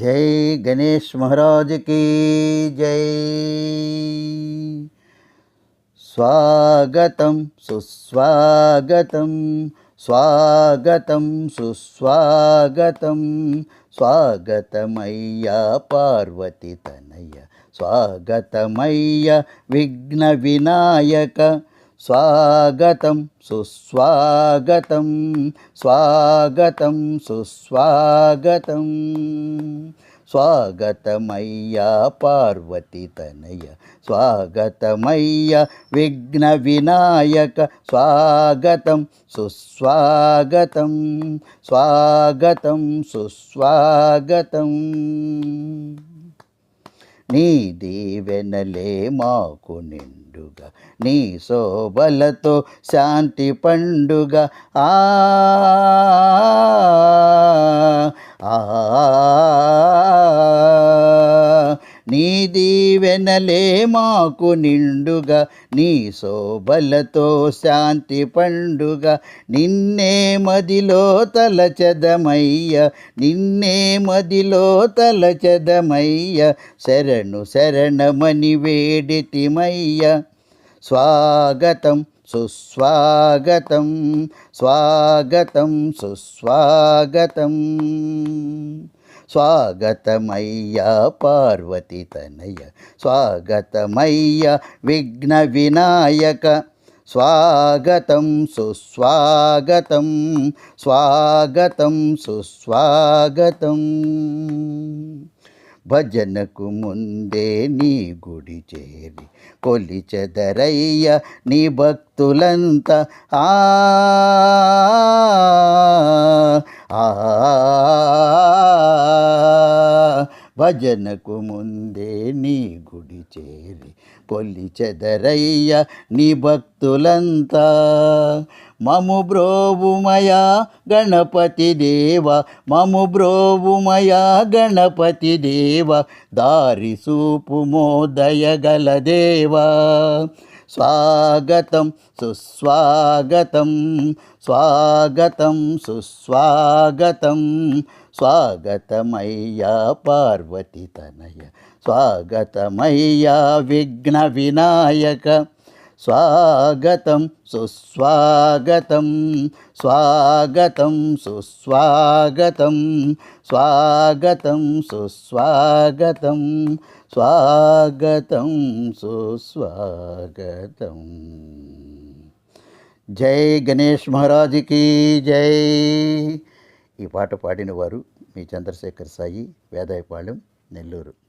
జై గణేష్ మహారాజుకి జై. స్వాగతం సుస్వాగతం స్వాగతం సుస్వాగతం స్వాగతమయ్యా పార్వతి తనయ స్వాగతమయ్య విఘ్న వినాయక స్వాగతం సుస్వాగతం స్వాగతం సుస్వాగతం. స్వాగతమయ్యా పార్వతి తనయ స్వాగతమయ్యా విఘ్న వినాయక స్వాగతం సుస్వాగతం స్వాగతం సుస్వాగతం. నీ దీవెనలే మాకు నిండుగా నీ శోభలతో శాంతి పండుగ. ఆ వెనలే మాకు నిండుగా నీ శోభలతో శాంతి పండుగ. నిన్నే మదిలో తలచదమయ్య నిన్నే మదిలో తలచదమయ్య. శరణు శరణమని వేడితిమయ్య. స్వాగతం సుస్వాగతం స్వాగతం సుస్వాగతం. స్వాగతమయ్యా పార్వతి తనయ స్వాగతమయ్య విఘ్న వినాయక. స్వాగతం సుస్వాగతం స్వాగతం సుస్వాగతం. భజనకు ముందే నీ గుడి చేరి కొలిచెదరయ్య నీ భక్తులంత. ఆ భజనకు ముందే నీ గుడి చేరి కొలిచెదరయ్య నీ భక్తులంతా. మము బ్రోవుమయా గణపతి దేవ మము బ్రోవుమయా గణపతి దేవ దారి సూపుమో దయగల దేవా. స్వాగతం సుస్వాగతం స్వాగతం సుస్వాగతం. స్వాగతమయ్యా పార్వతి తనయ స్వాగతమయ్యా విఘ్న వినాయక. స్వాగతం సుస్వాగతం స్వాగతం సుస్వాగతం స్వాగతం సుస్వాగతం స్వాగతం సుస్వాగతం. జై గణేష్ మహారాజుకి జై. ఈ పాట పాడిన వారు మీ చంద్రశేఖర్ సాయి వేదాయపాళెం నెల్లూరు.